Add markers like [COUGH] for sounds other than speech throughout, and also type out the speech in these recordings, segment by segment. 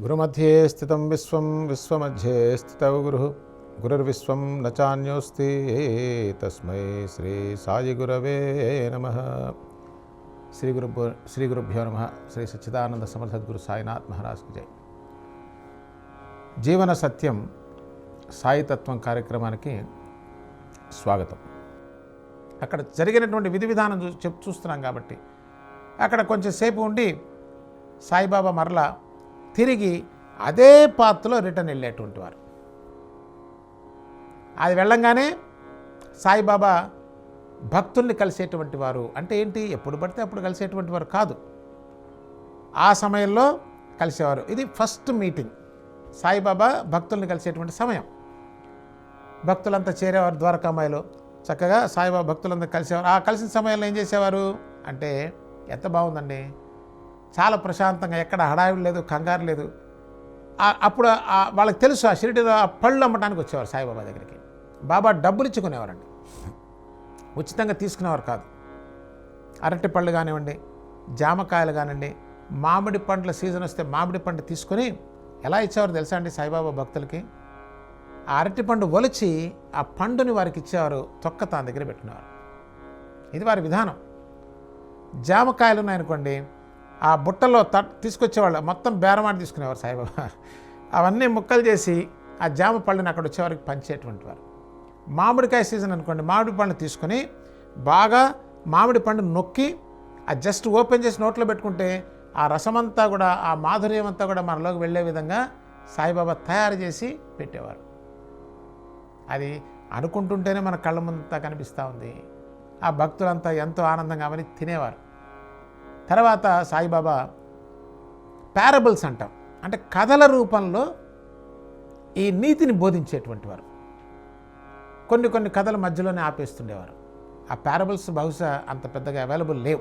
గురుమధ్యే స్థితం విశ్వం విశ్వమధ్యే స్థితౌ గురు. గురుర్విశ్వం నచాన్యోస్తి తస్మై శ్రీ సాయి గురవే నమ. శ్రీ గురు శ్రీ గురుభ్యో నమ. శ్రీ సచ్చిదానంద సమర్థద్గురు సాయినాథ్ మహారాజ్ జై. జీవన సత్యం సాయితత్వం కార్యక్రమానికి స్వాగతం. అక్కడ జరిగినటువంటి విధి విధానం చూ చూస్తున్నాం కాబట్టి అక్కడ కొంచెం సేపు ఉండి సాయిబాబా మరలా తిరిగి అదే పాత్రలో రిటర్న్ వెళ్ళేటువంటి వారు. అది వెళ్ళంగానే సాయిబాబా భక్తుల్ని కలిసేటువంటి వారు. అంటే ఏంటి? ఎప్పుడు పడితే అప్పుడు కలిసేటువంటి వారు కాదు. ఆ సమయంలో కలిసేవారు. ఇది ఫస్ట్ మీటింగ్. సాయిబాబా భక్తుల్ని కలిసేటువంటి సమయం. భక్తులంతా చేరేవారు ద్వారకామాయిలో. చక్కగా సాయిబాబా భక్తులంతా కలిసేవారు. ఆ కలిసిన సమయంలో ఏం చేసేవారు? అంటే ఎంత బాగుందండి? చాలా ప్రశాంతంగా ఎక్కడ హడావిడి లేదు కంగారు లేదు. అప్పుడు వాళ్ళకి తెలుసు ఆ షిరిడిలో ఆ పళ్ళు అమ్మటానికి వచ్చేవారు సాయిబాబా దగ్గరికి. బాబా డబ్బులు ఇచ్చుకునేవారండి ఉచితంగా తీసుకునేవారు కాదు. అరటి పళ్ళు కానివ్వండి జామకాయలు కానివ్వండి మామిడి పండ్ల సీజన్ వస్తే మామిడి పండు తీసుకొని ఎలా ఇచ్చేవారు తెలుసా అండి సాయిబాబా భక్తులకి? ఆ అరటి పండు ఒలిచి ఆ పండుని వారికి ఇచ్చేవారు తొక్క తాను దగ్గర పెట్టినవారు ఇది వారి విధానం. జామకాయలు ఉన్నాయనుకోండి ఆ బుట్టలో తట్ తీసుకొచ్చేవాళ్ళు మొత్తం బేరమాట తీసుకునేవారు సాయిబాబా. అవన్నీ ముక్కలు చేసి ఆ జామ పళ్ళని అక్కడ వచ్చేవారికి పంచేటువంటి వారు. మామిడికాయ సీజన్ అనుకోండి మామిడి పండు తీసుకొని బాగా మామిడి పండు నొక్కి ఆ జస్ట్ ఓపెన్ చేసి నోట్లో పెట్టుకుంటే ఆ రసమంతా కూడా ఆ మాధుర్యం అంతా కూడా మనలోకి వెళ్ళే విధంగా సాయిబాబా తయారు చేసి పెట్టేవారు. అది అనుకుంటుంటేనే మన కళ్ళ ముందంతా కనిపిస్తూ ఉంది. ఆ భక్తులంతా ఎంతో ఆనందంగా అవని తినేవారు. తర్వాత సాయిబాబా పారబుల్స్ అంటాం. అంటే కథల రూపంలో ఈ నీతిని బోధించేటువంటి వారు. కొన్ని కొన్ని కథల మధ్యలోనే ఆపేస్తుండేవారు. ఆ పారబుల్స్ బహుశా అంత పెద్దగా అవైలబుల్ లేవు.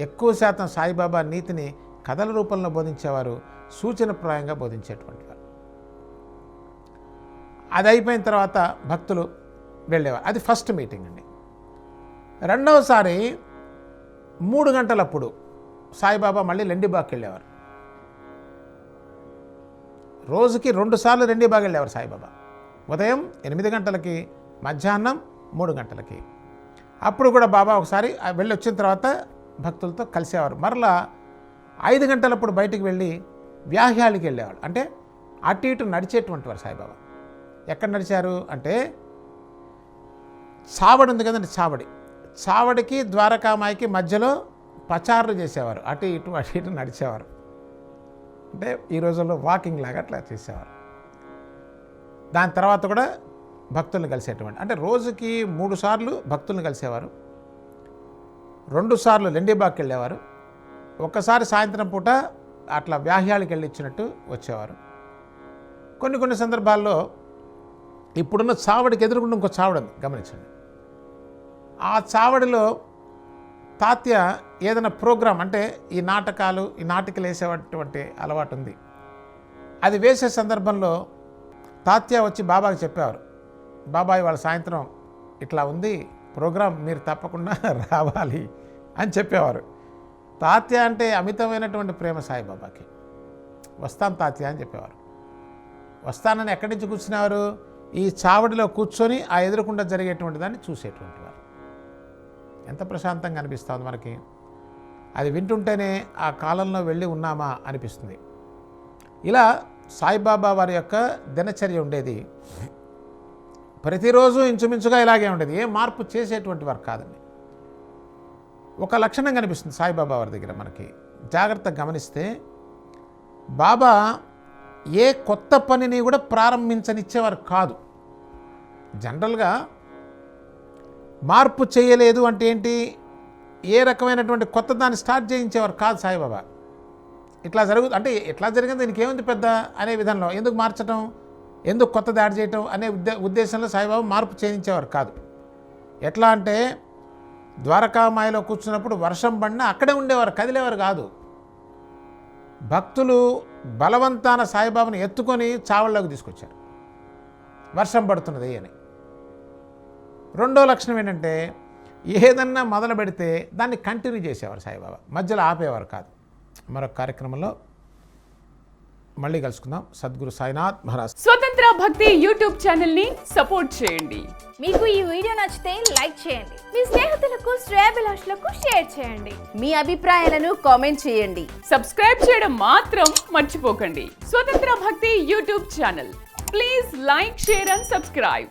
ఎక్కువ శాతం సాయిబాబా నీతిని కథల రూపంలో బోధించేవారు సూచనప్రాయంగా బోధించేటువంటి వారు. అది అయిపోయిన తర్వాత భక్తులు వెళ్ళేవారు. అది ఫస్ట్ మీటింగ్ అండి. రెండవసారి మూడు గంటలప్పుడు సాయిబాబా మళ్ళీ లెండిబాగ్కి వెళ్ళేవారు. రోజుకి రెండుసార్లు లెండిబాగ్ వెళ్ళేవారు సాయిబాబా. ఉదయం ఎనిమిది గంటలకి మధ్యాహ్నం మూడు గంటలకి. అప్పుడు కూడా బాబా ఒకసారి వెళ్ళి వచ్చిన తర్వాత భక్తులతో కలిసేవారు. మరలా ఐదు గంటలప్పుడు బయటికి వెళ్ళి వ్యాహ్యాలకి వెళ్ళేవాడు అంటే అటు ఇటు నడిచేటువంటి వారు సాయిబాబా. ఎక్కడ నడిచారు అంటే చావడి ఉంది కదండి చావడి. చావడికి ద్వారకామాయికి మధ్యలో పచారులు చేసేవారు. అటు ఇటు అటు ఇటు నడిచేవారు. అంటే ఈ రోజుల్లో వాకింగ్ లాగా అట్లా చేసేవారు. దాని తర్వాత కూడా భక్తుల్ని కలిసేటువంటి అంటే రోజుకి మూడు సార్లు భక్తుల్ని కలిసేవారు. రెండు సార్లు లెండిబాగ్కి వెళ్ళేవారు. ఒక్కసారి సాయంత్రం పూట అట్లా వ్యాహ్యాలకి వెళ్ళి ఇచ్చినట్టు వచ్చేవారు. కొన్ని కొన్ని సందర్భాల్లో ఇప్పుడున్న చావడికి ఎదురుకుండా ఇంకో చావడం గమనించండి. ఆ చావడిలో తాత్య ఏదైనా ప్రోగ్రాం అంటే ఈ నాటకాలు ఈ నాటికలు వేసేటువంటి అలవాటు ఉంది. అది వేసే సందర్భంలో తాత్య వచ్చి బాబాకి చెప్పేవారు బాబాయ్ వాళ్ళ సాయంత్రం ఇట్లా ఉంది ప్రోగ్రాం మీరు తప్పకుండా [LAUGHS] రావాలి అని చెప్పేవారు. తాత్య అంటే అమితమైనటువంటి ప్రేమ సాయిబాబాకి వస్తాను తాత్య అని చెప్పేవారు. వస్తానని ఎక్కడి నుంచి కూర్చునేవారు? ఈ చావడిలో కూర్చొని ఆ ఎదురకుండా జరిగేటువంటి దాన్ని చూసేటువంటి ఎంత ప్రశాంతంగా అనిపిస్తుంది మనకి. అది వింటుంటేనే ఆ కాలంలో వెళ్ళి ఉన్నామా అనిపిస్తుంది. ఇలా సాయిబాబా వారి యొక్క దినచర్య ఉండేది. ప్రతిరోజు ఇంచుమించుగా ఇలాగే ఉండేది. ఏ మార్పు చేసేటువంటి వారు కాదండి. ఒక లక్షణం కనిపిస్తుంది సాయిబాబా వారి దగ్గర మనకి. జాగ్రత్తగా గమనిస్తే బాబా ఏ కొత్త పనిని కూడా ప్రారంభించనిచ్చేవారు కాదు. జనరల్గా మార్పు చేయలేదు అంటే ఏంటి? ఏ రకమైనటువంటి కొత్త దాన్ని స్టార్ట్ చేయించేవారు కాదు సాయిబాబా. ఇట్లా జరుగు అంటే ఎట్లా జరిగింది? దీనికి ఏముంది పెద్ద అనే విధంలో ఎందుకు మార్చడం ఎందుకు కొత్త దాడి చేయటం? అనే ఉద్దే ఉద్దేశంలో సాయిబాబా మార్పు చేయించేవారు కాదు. ఎట్లా అంటే ద్వారకామాయలో కూర్చున్నప్పుడు వర్షం పడినా అక్కడే ఉండేవారు కదిలేవారు కాదు. భక్తులు బలవంతాన సాయిబాబాను ఎత్తుకొని చావళ్ళలోకి తీసుకొచ్చారు. వర్షం పడుతున్నది అని. రెండో లక్షణం ఏంటంటే ఏదన్నా మొదలు పెడితే దాన్ని కంటిన్యూ చేసేవారు సాయిబాబా. మధ్యలో ఆపేవారు కాదు. మరొక కార్యక్రమంలో మళ్ళీ కలుసుకుందాం. సద్గురు సాయినాథ్ మహారాజ్. స్వతంత్ర భక్తి యూట్యూబ్ ఛానల్ని సపోర్ట్ చేయండి. మీకు ఈ వీడియో నచ్చితే లైక్ చేయండి. మీ స్నేహితులకు శ్రేయభిలాషులకు షేర్ చేయండి. మీ అభిప్రాయాలను కామెంట్ చేయండి. సబ్స్క్రైబ్ చేయడం మాత్రం మర్చిపోకండి. Swatantra Bhakti YouTube channel. Please like share and subscribe.